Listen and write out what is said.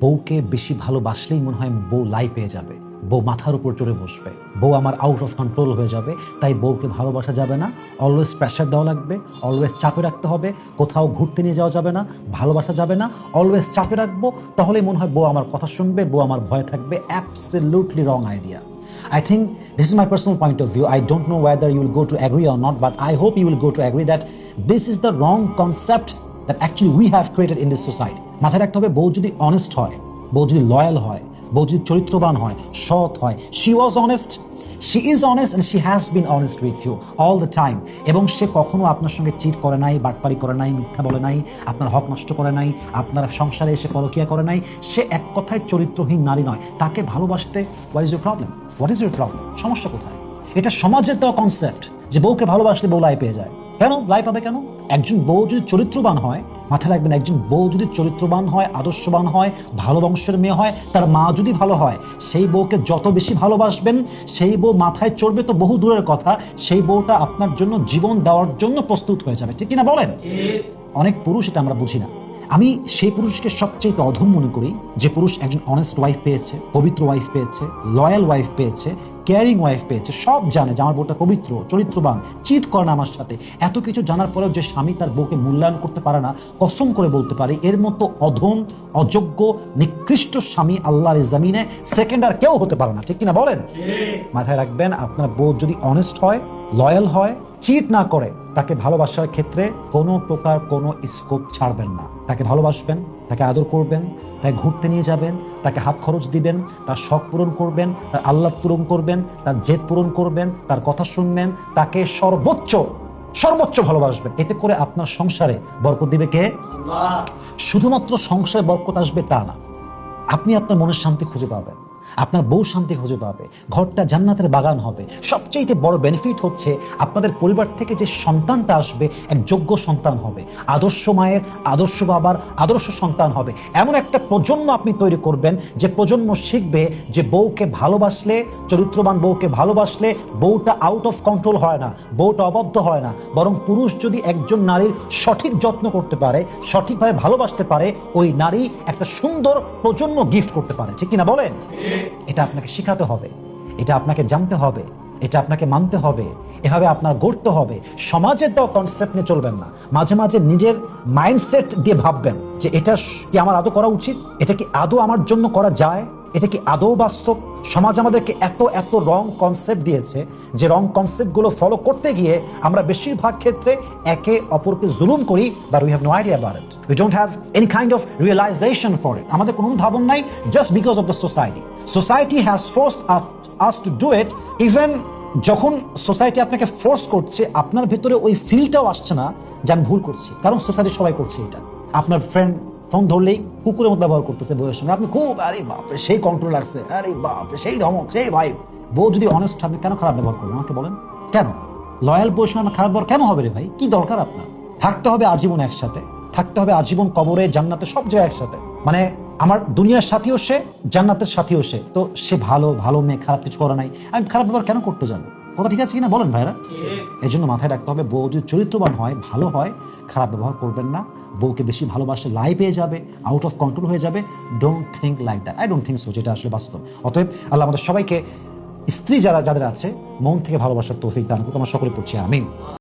বউকে বেশি ভালোবাসলেই মনে হয় বউ লাই পেয়ে যাবে। বউ মাথার উপর চড়ে বসবে। বউ আমার আউট অফ কন্ট্রোল হয়ে যাবে তাই বউকে ভালোবাসা যাবে না। অলওয়েজ প্রেশার দেওয়া লাগবে অলওয়েজ চাপে রাখতে হবে কোথাও ঘুরতে নিয়ে যাওয়া যাবে না ভালোবাসা যাবে না। অলওয়েজ চাপে রাখব তাহলেই মনে হয় বউ আমার কথা শুনবে বউ আমার ভয় থাকবে। Absolutely wrong idea I think this is my personal point of view. I don't know whether you will go to agree or not, but I hope you will go to agree that the wrong concept that actually we have created in this society. মাথায় রাখতে হবে, বউ যদি honest হয়, বউ যদি loyal হয়, বউ যদি চরিত্রবান হয়, সৎ হয় she was honest she is honest and she has been honest with you all the time এবং সে কখনো আপনার সঙ্গে চিট করে নাই, বাটপারি করে নাই, মিথ্যা বলে নাই, আপনার হক নষ্ট করে নাই, আপনার সংসারে এসে পরকিয়া করে নাই, সে এক কথায় চরিত্রহীন নারী নয়। তাকে ভালোবাসতে what is your problem what is your problem সমস্যা কোথায়? এটা সমাজের দেওয়া কনসেপ্ট যে বউকে ভালোবাসলে বউ লাই পেয়ে যায়। কেন? লাই পাবে কেন? একজন বউ যদি চরিত্রবান হয় মাথায় রাখবেন একজন বউ যদি চরিত্রবান হয় আদর্শবান হয় ভালো বংশের মেয়ে হয় তার মা যদি ভালো হয় সেই বউকে যত বেশি ভালোবাসবেন সেই বউ মাথায় চড়বে তো বহু দূরের কথা সেই বউটা আপনার জন্য জীবন দেওয়ার জন্য প্রস্তুত হয়ে যাবে। ঠিক কিনা বলেন? অনেক পুরুষ এটা আমরা বুঝি না। আমি সেই পুরুষকে সবচেয়ে অধম মনে করি যে পুরুষ একজন অনেস্ট ওয়াইফ পেয়েছে পবিত্র ওয়াইফ পেয়েছে লয়াল ওয়াইফ পেয়েছে কেয়ারিং ওয়াইফ পেয়েছে সব জানে যে আমার বউটা পবিত্র চরিত্রবান চিট করে না আমার সাথে। এত কিছু জানার পরেও যে স্বামী তার বউকে মূল্যায়ন করতে পারে না কসম করে বলতে পারে এর মতো অধম অযোগ্য নিকৃষ্ট স্বামী আল্লাহর জমিনে সেকেন্ড আর কেউ হতে পারে না। ঠিক কিনা বলেন? মাথায় রাখবেন আপনার বউ যদি অনেস্ট হয় লয়াল হয় চিট না করে তাকে ভালোবাসার ক্ষেত্রে কোনো প্রকার কোনো স্কোপ ছাড়বেন না। তাকে ভালোবাসবেন তাকে আদর করবেন তাকে ঘুরতে নিয়ে যাবেন তাকে হাত খরচ দিবেন তার শখ পূরণ করবেন তার আল্লাহ পূরণ করবেন তার জেদ পূরণ করবেন তার কথা শুনবেন তাকে সর্বোচ্চ সর্বোচ্চ ভালোবাসবেন। এতে করে আপনার সংসারে বরকত দিবে কে? শুধুমাত্র সংসারে বরকত আসবে তা না। আপনি আপনার মনের শান্তি খুঁজে পাবেন। আপনার বউ শান্তি খুঁজে পাবে, ঘরটা জান্নাতের বাগান হবে। সবচেয়ে বড় বেনিফিট হচ্ছে আপনাদের পরিবার থেকে যে সন্তানটা আসবে, এক যোগ্য সন্তান হবে। আদর্শ মায়ের, আদর্শ বাবার, আদর্শ সন্তান হবে। এমন একটা প্রজন্ম আপনি তৈরি করবেন, যে প্রজন্ম শিখবে যে বউকে ভালোবাসলে, চরিত্রবান বউকে ভালোবাসলে, বউটা আউট অফ কন্ট্রোল হয় না, বউটা অবদ্ধ হয় না। বরং পুরুষ যদি একজন নারীর সঠিক যত্ন করতে পারে, সঠিকভাবে ভালোবাসতে পারে, ওই নারী একটা সুন্দর প্রজন্ম গিফট করতে পারে। ঠিক কিনা বলেন? এটা আপনাকে শেখাতে হবে, এটা আপনাকে জানতে হবে, এটা আপনাকে মানতে হবে, এভাবে আপনার গড়তে হবে। সমাজের দেওয়া কনসেপ্ট নিয়ে চলবেন না, মাঝে মাঝে নিজের মাইন্ডসেট দিয়ে ভাববেন যে এটা কি আমার আদৌ করা উচিত, এটা কি আদৌ আমার জন্য করা যায়? এটা কি আদৌ বাস্তব? সমাজ আমাদেরকে এত এত রং কনসেপ্ট দিয়েছে যে রং কনসেপ্টগুলো ফলো করতে গিয়ে আমরা বেশিরভাগ ক্ষেত্রে একে অপরকে জুলুম করি বা we have no idea about it we don't have any kind of realization for it আমাদের কোনো ধাবন নাই just because of the society society has forced us to do it even যখন সোসাইটি আপনাকে ফোর্স করছে, আপনার ভেতরে ওই ফিলটাও আসছে না যে আমি ভুল করছি। কারণ সোসাইটি সবাই করছে এটা। আপনার ফ্রেন্ড ফোন ধরলেই কুকুরের মতো ব্যবহার করতেছে বউয়ের সঙ্গে। আপনি খুব, আরে বাপরে, সেই কন্ট্রোল আসছে। আরে বাপরে, সেই ধমক, সেই ভাই বউ যদি অনেস্ট আপনি কেন খারাপ ব্যবহার করবেন? আমাকে বলেন। কেন? লয়াল বউয়ের সঙ্গে খারাপ ব্যবহার কেন হবে রে ভাই? কি দরকার আপনার? থাকতে হবে আজীবন একসাথে। থাকতে হবে আজীবন কবরে জান্নাতে সব জায়গায় একসাথে। মানে আমার দুনিয়ার সাথীও সে, জান্নাতের সাথীও সে। তো সে ভালো ভালো মেয়ে, খারাপ কিছু করে নাই। আমি খারাপ ব্যবহার কেন করতে যাব? কথা ঠিক আছে কিনা বলেন ভাইরা? এই জন্য মাথায় রাখতে হবে, বউ যদি চরিত্রবান হয়, ভালো হয়, খারাপ ব্যবহার করবেন না। বউকে বেশি ভালোবাসে লাই পেয়ে যাবে আউট অফ কন্ট্রোল হয়ে যাবে। Don't think like that I don't think so যেটা আসলে বাস্তব। অতএব আল্লাহ আমাদের সবাইকে, স্ত্রী যারা, যাদের আছে, মন থেকে ভালোবাসার তৌফিক দান করুক। আমরা সকলে পড়ছি, আমিন।